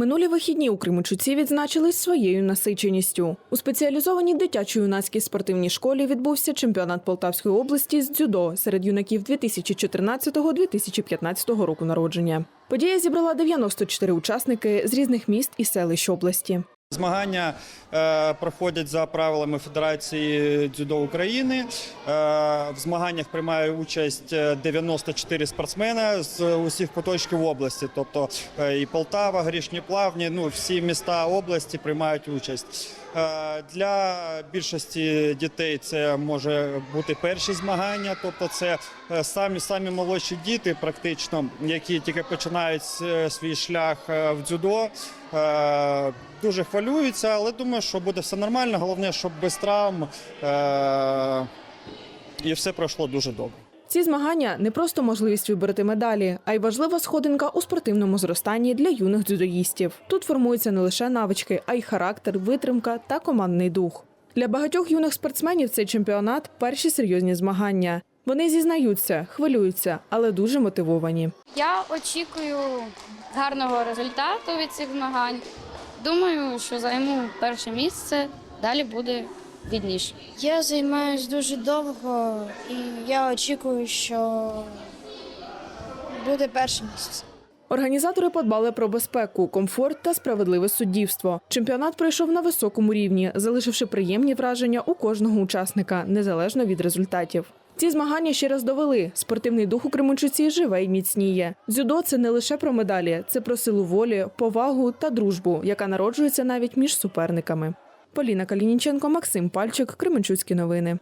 Минулі вихідні у Кременчуці відзначились своєю насиченістю. У спеціалізованій дитячо-юнацькій спортивній школі відбувся чемпіонат Полтавської області з дзюдо серед юнаків 2014-2015 року народження. Подія зібрала 94 учасники з різних міст і селищ області. Змагання е, проходять за правилами Федерації дзюдо України. Е, в змаганнях приймає участь е, 94 спортсмена з усіх куточків області, тобто е, і Полтава, Грішні Плавні, ну всі міста області приймають участь. Е, для більшості дітей це може бути перші змагання, тобто це е, самі самі молодші діти, практично, які тільки починають е, свій шлях е, в дзюдо. Е, Дуже хвилюються, але думаю, що буде все нормально. Головне, щоб без травм е, і все пройшло дуже добре. Ці змагання не просто можливість вибороти медалі, а й важлива сходинка у спортивному зростанні для юних дзюдоїстів. Тут формуються не лише навички, а й характер, витримка та командний дух. Для багатьох юних спортсменів цей чемпіонат перші серйозні змагання. Вони зізнаються, хвилюються, але дуже мотивовані. Я очікую гарного результату від цих змагань. Думаю, що займу перше місце, далі буде відніше. Я займаюся дуже довго і я очікую, що буде перше місце. Організатори подбали про безпеку, комфорт та справедливе суддівство. Чемпіонат пройшов на високому рівні, залишивши приємні враження у кожного учасника, незалежно від результатів. Ці змагання ще раз довели: спортивний дух у Кременчуці живе й міцніє. Дзюдо це не лише про медалі, це про силу волі, повагу та дружбу, яка народжується навіть між суперниками. Поліна Калініченко, Максим Пальчик, Кременчуцькі новини.